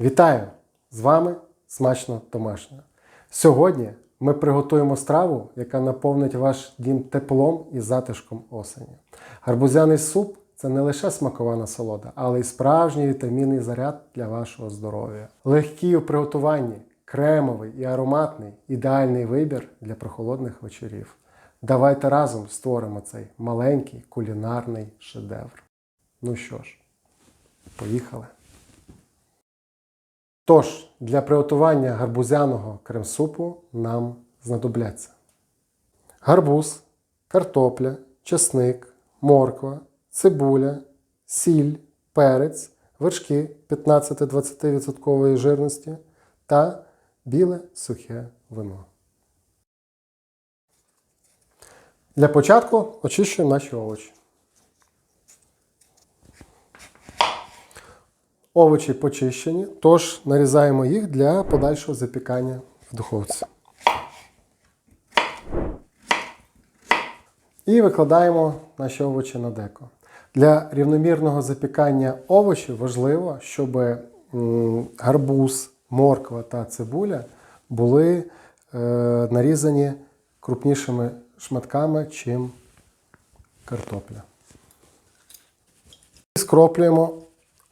Вітаю! З вами смачно домашнє. Сьогодні ми приготуємо страву, яка наповнить ваш дім теплом і затишком осені. Гарбузяний суп це не лише смакова насолода, але й справжній вітамінний заряд для вашого здоров'я. Легкий у приготуванні, кремовий і ароматний ідеальний вибір для прохолодних вечорів. Давайте разом створимо цей маленький кулінарний шедевр. Ну що ж, поїхали. Тож, для приготування гарбузяного крем-супу нам знадобляться гарбуз, картопля, чесник, морква, цибуля, сіль, перець, вершки 15-20% жирності та біле сухе вино. Для початку очищуємо наші овочі. Овочі почищені, тож нарізаємо їх для подальшого запікання в духовці. І викладаємо наші овочі на деко. Для рівномірного запікання овочів важливо, щоб гарбуз, морква та цибуля були е, нарізані крупнішими шматками, чим картопля. Скроплюємо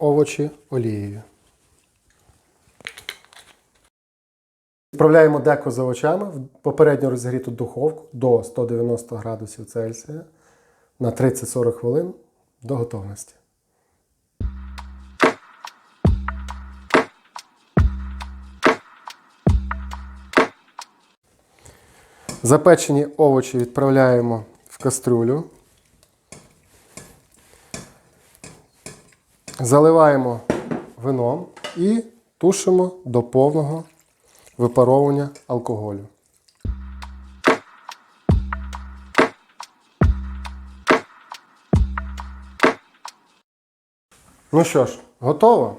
овочі олією. Відправляємо деко з овочами в попередньо розігріту духовку до 190 градусів Цельсія на 30-40 хвилин до готовності. Запечені овочі відправляємо в кастрюлю. Заливаємо вином і тушимо до повного випаровування алкоголю. Ну що ж, готово.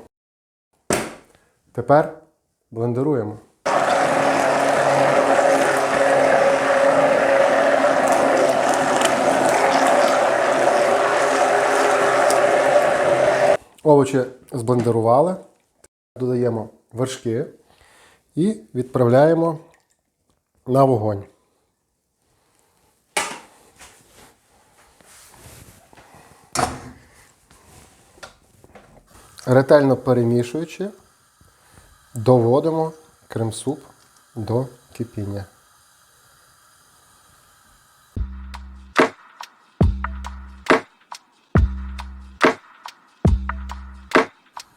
Тепер блендеруємо. Овочі зблендерували, додаємо вершки і відправляємо на вогонь. Ретельно перемішуючи, доводимо крем-суп до кипіння.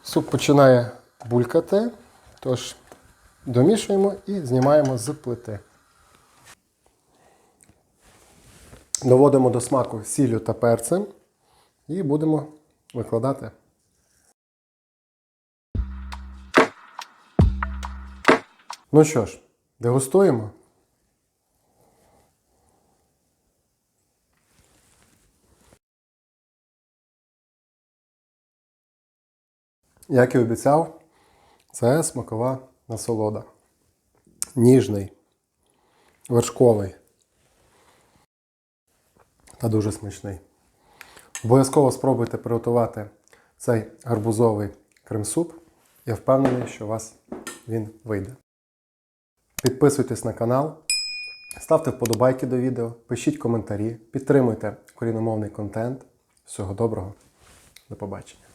Суп починає булькати, тож домішуємо і знімаємо з плити. Доводимо до смаку сіллю та перцем і будемо викладати. Ну що ж, дегустуємо. Як і обіцяв, це смакова насолода. Ніжний, вершковий та дуже смачний. Обов'язково спробуйте приготувати цей гарбузовий крем-суп. Я впевнений, що у вас він вийде. Підписуйтесь на канал, ставте вподобайки до відео, пишіть коментарі, підтримуйте коріномовний контент. Всього доброго, до побачення!